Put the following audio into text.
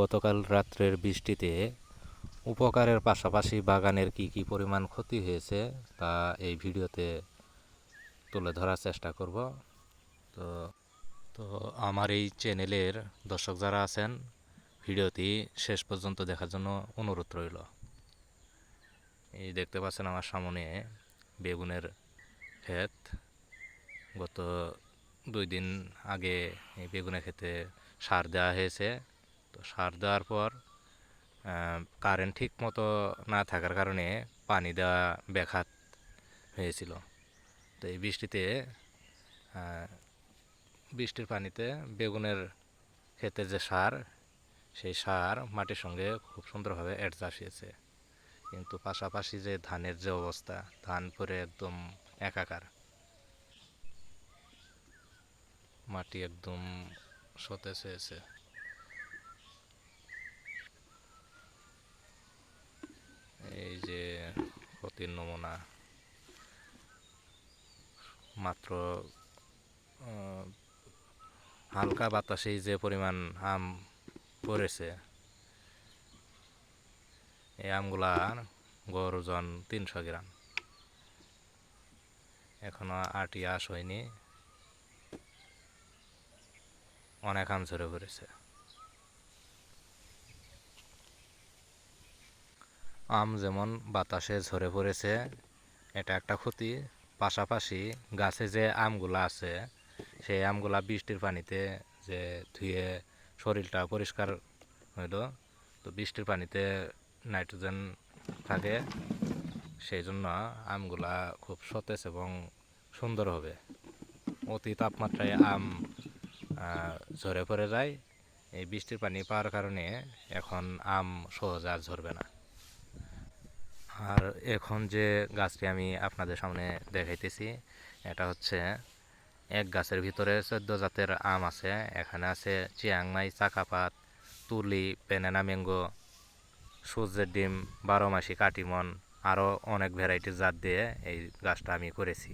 গতকাল রাত্রের বৃষ্টিতে উপকারের পাশাপাশি বাগানের কি কি পরিমাণ ক্ষতি হয়েছে তা এই ভিডিওতে তুলে ধরার চেষ্টা করব। তো তো আমার এই চ্যানেলের দর্শক যারা আছেন, ভিডিওটি শেষ পর্যন্ত দেখার জন্য অনুরোধ রইল। এই দেখতে পাচ্ছেন আমার সামনে বেগুনের ক্ষেত। গত দুই দিন আগে এই বেগুনের ক্ষেতে সার দেওয়া হয়েছে। তো সার দেওয়ার পর কারেন্ট ঠিক মতো না থাকার কারণে পানি দেওয়া ব্যাঘাত হয়েছিল। তো এই বৃষ্টিতে বৃষ্টির পানিতে বেগুনের ক্ষেতের যে সার, সেই সার মাটির সঙ্গে খুব সুন্দরভাবে অ্যাডজাস্ট হয়েছে। কিন্তু পাশাপাশি যে ধানের যে অবস্থা, ধান পরে একদম একাকার। মাটি একদম সতেজ হয়েছে এই যে ক্ষতির নমুনা মাত্র হালকা বাতাসেই যে পরিমাণ আম পড়েছে, এই আমগুলার গড় ওজন তিনশো গ্রাম। এখনও আটি আস হয়নি। অনেক আম ঝরে পড়েছে। আম যেমন বাতাসে ঝরে পড়েছে, এটা একটা ক্ষতি। পাশাপাশি গাছে যে আমগুলা আছে, সেই আমগুলা বৃষ্টির পানিতে যে ধুয়ে শরীরটা পরিষ্কার হইল, তো বৃষ্টির পানিতে নাইট্রোজেন থাকে, সেই জন্য আমগুলা খুব সতেজ এবং সুন্দর হবে। অতি তাপমাত্রায় আম ঝরে পড়ে যায়। এই বৃষ্টির পানি পাওয়ার কারণে এখন আম সহজে আর ঝরবে না। আর এখন যে গাছটি আমি আপনাদের সামনে দেখাইতেছি, এটা হচ্ছে এক গাছের ভিতরে চোদ্দ জাতের আম আছে। এখানে আছে চিয়াংমাই, চাকাপাত, তুলি পেনেনা ম্যাঙ্গো, সূর্যের ডিম, বারো মাসি, কাটিমন আরও অনেক ভ্যারাইটির জাত দিয়ে এই গাছটা আমি করেছি।